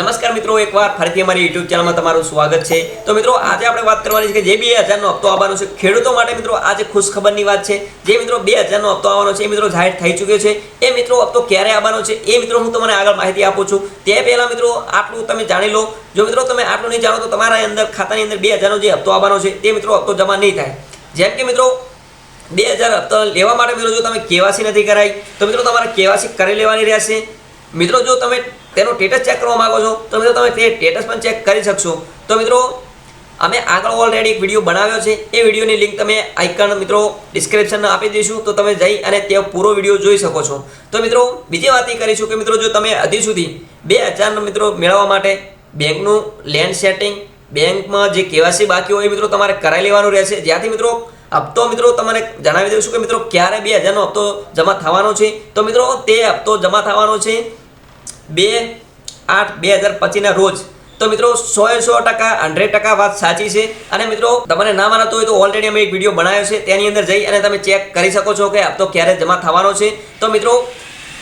નમસ્કાર મિત્રો, એકવાર ફરીથી અમારી યુટ્યુબ ચેનલમાં તમારું સ્વાગત છે. તો મિત્રો, આજે આપણે વાત કરવાની છે કે જે બે હજારનો હપ્તો આવવાનો છે, ખેડૂતો માટે મિત્રો આજે ખુશખબરની વાત છે, જે મિત્રો બે હજારનો હપ્તો આવવાનો છે, એ મિત્રો જાહેર થઈ ચૂક્યો છે. એ મિત્રો હપ્તો ક્યારે આવવાનો છે, એ મિત્રો હું તમને આગળ માહિતી આપું છું. તે પહેલાં મિત્રો, આટલું તમે જાણી લો. જો મિત્રો, તમે આટલું નહીં જાણો, તો તમારા અંદર, ખાતાની અંદર બે હજારનો જે હપ્તો આવવાનો છે, તે મિત્રો હપ્તો જમા નહીં થાય. જેમ કે મિત્રો, બે હજાર હપ્તા લેવા માટે મિત્રો, જો તમે કેવાસી નથી કરાઈ, તો મિત્રો તમારે કેવાસી કરી લેવાની રહેશે. મિત્રો, જો તમે તેનો સ્ટેટસ ચેક કરવા માગો છો, તો મિત્રો તમે તે સ્ટેટસ પણ ચેક કરી શકશો. તો મિત્રો, અમે આગળ ઓલરેડી એક વીડિયો બનાવ્યો છે. એ વિડીયોની લિંક તમે આઇકન મિત્રો ડિસ્ક્રિપ્શનમાં આપી દઈશું. તો તમે જઈ અને તે પૂરો વીડિયો જોઈ શકો છો. તો મિત્રો, બીજી વાત એ કરીશું કે મિત્રો, જો તમે હજી સુધી બે હજારનો મિત્રો મેળવવા માટે બેંકનું લેન્ડ સેટિંગ બેંકમાં જે કેવાસી બાકી હોય મિત્રો તમારે કરાવી લેવાનું રહેશે. જ્યાંથી મિત્રો, હપ્તો મિત્રો તમારે જણાવી છું કે મિત્રો, ક્યારે બે હજારનો હપ્તો જમા થવાનો છે. તો મિત્રો, તે હપ્તો જમા થવાનો છે બે આઠ બે હજાર પચીસના રોજ. તો મિત્રો સો એ સો ટકા, હંડ્રેડ ટકા વાત સાચી છે. અને મિત્રો, તમને ના માનતો હોય તો ઓલરેડી અમે એક વીડિયો બનાવ્યો છે. તેની અંદર જઈ અને તમે ચેક કરી શકો છો કે હપ્તો ક્યારે જમા થવાનો છે. તો મિત્રો,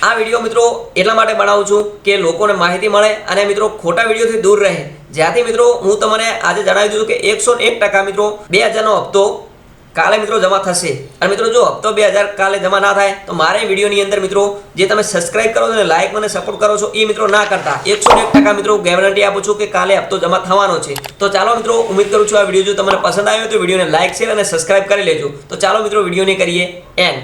આ વીડિયો મિત્રો એટલા માટે બનાવું છું કે લોકોને માહિતી મળે અને મિત્રો, ખોટા વિડીયોથી દૂર રહે. જ્યાંથી મિત્રો, હું તમને આજે જણાવી દીધું કે એકસો એક ટકા મિત્રો, બે હજારનો હપ્તો કાલે મિત્રો જમા થશે. અને મિત્રો જો હપ્તો બે હજાર કાલે જમા ના થાય, તો મારે વિડીયોની અંદર મિત્રો જે તમે સબસ્ક્રાઇબ કરો છો અને લાઈક મને સપોર્ટ કરો છો, એ મિત્રો ના કરતા. એકસો એક ટકા મિત્રો ગેરંટી આપું છું કે કાલે હપ્તો જમા થવાનો છે. તો ચાલો મિત્રો, ઉમેદ કરું છું આ વીડિયો જો તમને પસંદ આવ્યો તો વિડીયોને લાઈક શેર અને સબસ્ક્રાઇબ કરી લેજો. તો ચાલો મિત્રો, વિડીયોને કરીએ એન્ડ